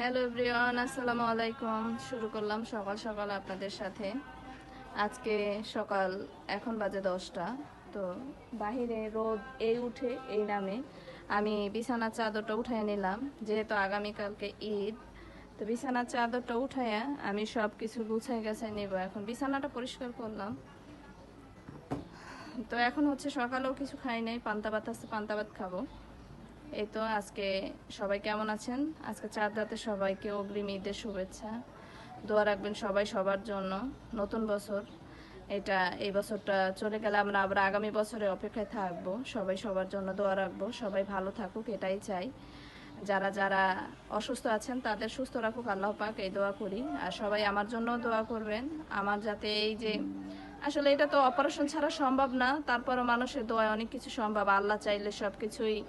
Hello everyone আসসালামু আলাইকুম শুরু করলাম সকাল সকাল আপনাদের সাথে। আজকে সকাল এখন বাজে দশটা। তো বাহিরে রোদ এই উঠে এই নামে আমি বিছানার চাদরটা উঠাই নিলাম। যেহেতু আগামীকালকে ঈদ, তো বিছানার চাদরটা উঠাইয়া আমি সব কিছু গুছাই গেছাই নেব। এখন বিছানাটা পরিষ্কার করলাম। তো এখন হচ্ছে সকালেও কিছু খাই নাই। পান্তা ভাত আছে, পান্তা ভাত খাব। এই তো আজকে সবাই কেমন আছেন? আজকে চার রাতে সবাইকে অগ্রিম ঈদের শুভেচ্ছা। দোয়া রাখবেন সবাই সবার জন্য নতুন বছর। এটা এই বছরটা চলে গেলে আমরা আবার আগামী বছরে অপেক্ষায় থাকব। সবাই সবার জন্য দোয়া রাখব, সবাই ভালো থাকুক, এটাই চাই। যারা যারা অসুস্থ আছেন তাদের সুস্থ রাখুক, আল্লাহ পাক এই দোয়া করি। আর সবাই আমার জন্য দোয়া করবেন। আমার যাতে এই যে, আসলে এটা তো অপারেশন ছাড়া সম্ভব না, তারপরও মানুষের দোয়া অনেক কিছু সম্ভব। আল্লাহ চাইলে সব কিছুই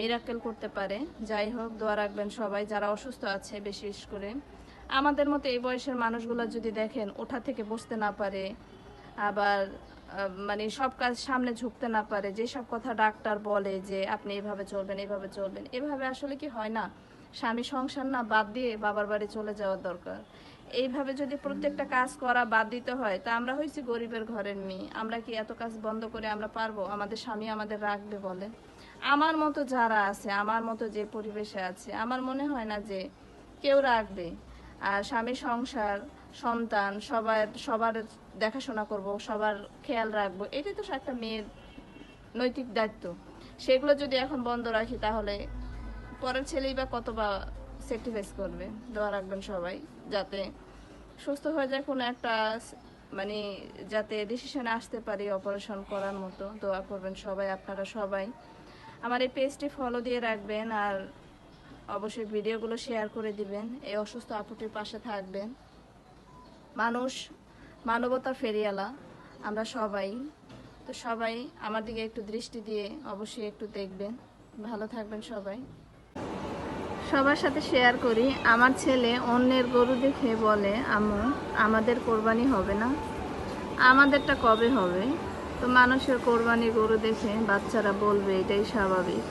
মিরাক্কেল করতে পারে। যাই হোক, দোয়া রাখবেন সবাই, যারা অসুস্থ আছে বিশেষ করে। আমাদের মতো এই বয়সের মানুষগুলো যদি দেখেন, ওঠা থেকে বসতে না পারে, আবার মানে সব কাজ সামনে ঝুঁকতে না পারে, যেসব কথা ডাক্তার বলে যে আপনি এভাবে চলবেন এভাবে চলবেন, এভাবে আসলে কি হয় না? স্বামী সংসার না বাদ দিয়ে বাবার বাড়ি চলে যাওয়ার দরকার। এইভাবে যদি প্রত্যেকটা কাজ করা বাদ দিতে হয়, তা আমরা হয়েছি গরিবের ঘরের মেয়ে। আমরা কি এত কাজ বন্ধ করে আমরা পারব? আমাদের স্বামী আমাদের রাখবে বলে। আমার মতো যারা আছে, আমার মতো যে পরিবেশে আছে, আমার মনে হয় না যে কেউ রাখবে আর স্বামী সংসার, সন্তান, সবার সবার দেখাশোনা করব, সবার খেয়াল রাখব, এটাই তো একটা মেয়ের নৈতিক দায়িত্ব। সেগুলো যদি এখন বন্ধ রাখি তাহলে পরের ছেলেই বা কত বা স্যাক্রিফাইস করবে। দোয়া রাখবেন সবাই, যাতে সুস্থ হয়ে যায় কোনো একটা মানে যাতে ডিসিশনে আসতে পারি অপারেশন করার মতো। দোয়া করবেন সবাই, আপনারা সবাই। আমার এই পেজটি ফলো দিয়ে রাখবেন আর অবশ্যই ভিডিওগুলো শেয়ার করে দিবেন। এই অসুস্থ আপুটির পাশে থাকবেন। মানুষ, মানবতা ফেরিয়ালা আমরা সবাই। তো সবাই আমার দিকে একটু দৃষ্টি দিয়ে অবশ্যই একটু দেখবেন। ভালো থাকবেন সবাই। সবার সাথে শেয়ার করি, আমার ছেলে অন্যের গরু দেখে বলে, আম্মু, আমাদের কোরবানি হবে না। আমাদেরটা কবে হবে? তো মানুষের কোরবানি গরু দেখে বাচ্চারা বলবে, এটাই স্বাভাবিক।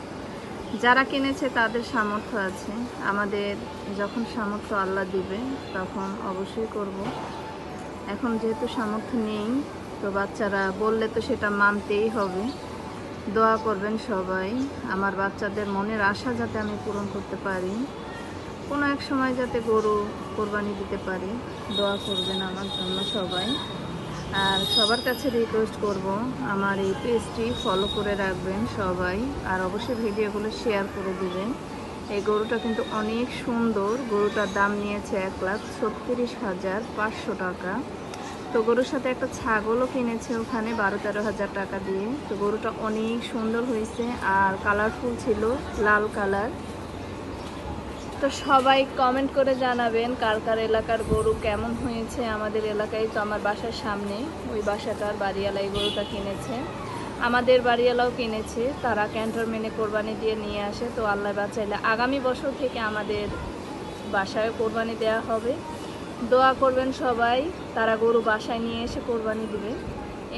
যারা কিনেছে তাদের সামর্থ্য আছে। আমাদের যখন সামর্থ্য আল্লাহ দিবে, তখন অবশ্যই করব। এখন যেহেতু সামর্থ্য নেই, তো বাচ্চারা বললে তো সেটা মানতেই হবে। দোয়া করবেন সবাই। আমার বাচ্চাদের মনের আশা যাতে আমি পূরণ করতে পারি। কোনো এক সময় যাতে গরু কোরবানি দিতে পারি। দোয়া করবেন আমার জন্য সবাই। আর সবার কাছে রিকোয়েস্ট করব, আমার এই পেজটি ফলো করে রাখবেন সবাই, আর অবশ্যই ভিডিওগুলো শেয়ার করে দিবেন। এই গরুটা কিন্তু অনেক সুন্দর, গরুটার দাম নিয়েছে এক লাখ ছত্রিশ হাজার পাঁচশো টাকা। তো গরুর সাথে একটা ছাগলও কিনেছে ওখানে বারো তেরো হাজার টাকা দিয়ে। তো গরুটা অনেক সুন্দর হয়েছে, আর কালারফুল ছিল, লাল কালার তো সবাই কমেন্ট করে জানাবেন কার কার এলাকার গরু কেমন হয়েছে আমাদের এলাকায়। তো আমার বাসার সামনে ওই বাসাটার বাড়িওয়ালাই গরুটা কিনেছে। আমাদের বাড়িওয়ালাও কিনেছে। তারা ক্যান্টনমেন্টে কোরবানি দিয়ে নিয়ে আসে। তো আল্লাহ বাঁচাইলে আগামী বছর থেকে আমাদের বাসায় কোরবানি দেওয়া হবে। দোয়া করবেন সবাই। তারা গরু বাসায় নিয়ে এসে কোরবানি দিবে।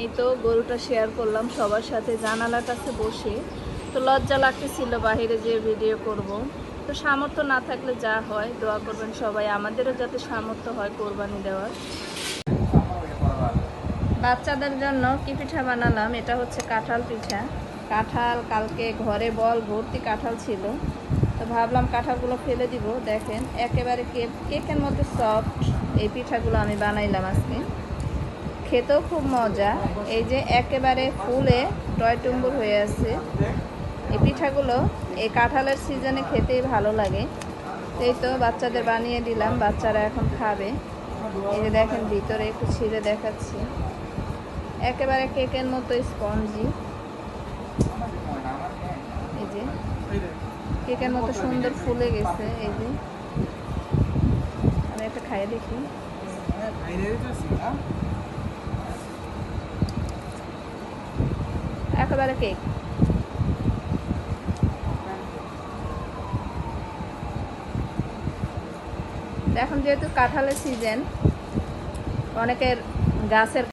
এই তো গরুটা শেয়ার করলাম সবার সাথে। জানালার কাছে বসে। তো লজ্জা লাগতেছিল বাইরে যে ভিডিও করব। তো সামর্থ্য না থাকলে যা হয়, দোয়া করবেন সবাই। আমাদেরও যাতে সামর্থ্য হয় কোরবানি দেওয়ার। বাচ্চাদের জন্য কি পিঠা বানালাম? এটা হচ্ছে কাঁঠাল পিঠা। কাঁঠাল কালকে ঘরে বল, ভর্তি কাঁঠাল ছিল। তো ভাবলাম কাঁঠালগুলো ফেলে দিব। দেখেন, একেবারে কেক কেকের মতো সফট এই পিঠাগুলো আমি বানাইলাম আজকে। খেতেও খুব মজা। এই যে একেবারে ফুলে টয়টুম্বুর হয়ে আছে। এই পিঠাগুলো এই কাঁঠালের সিজনে খেতেই ভালো লাগে। এই তো বাচ্চাদের বানিয়ে দিলাম, বাচ্চারা এখন খাবে। এই যে দেখেন ভিতরে একটু ছিঁড়ে দেখাচ্ছি। একেবারে কেকের মতো স্পঞ্জি। এই যে কেকের মতো সুন্দর ফুলে গেছে, এই যে। আমি একটা খাইয়ে দেখি। একেবারে কেক। এখন যেহেতু কাঁঠালের সিজন অনেকের গাছের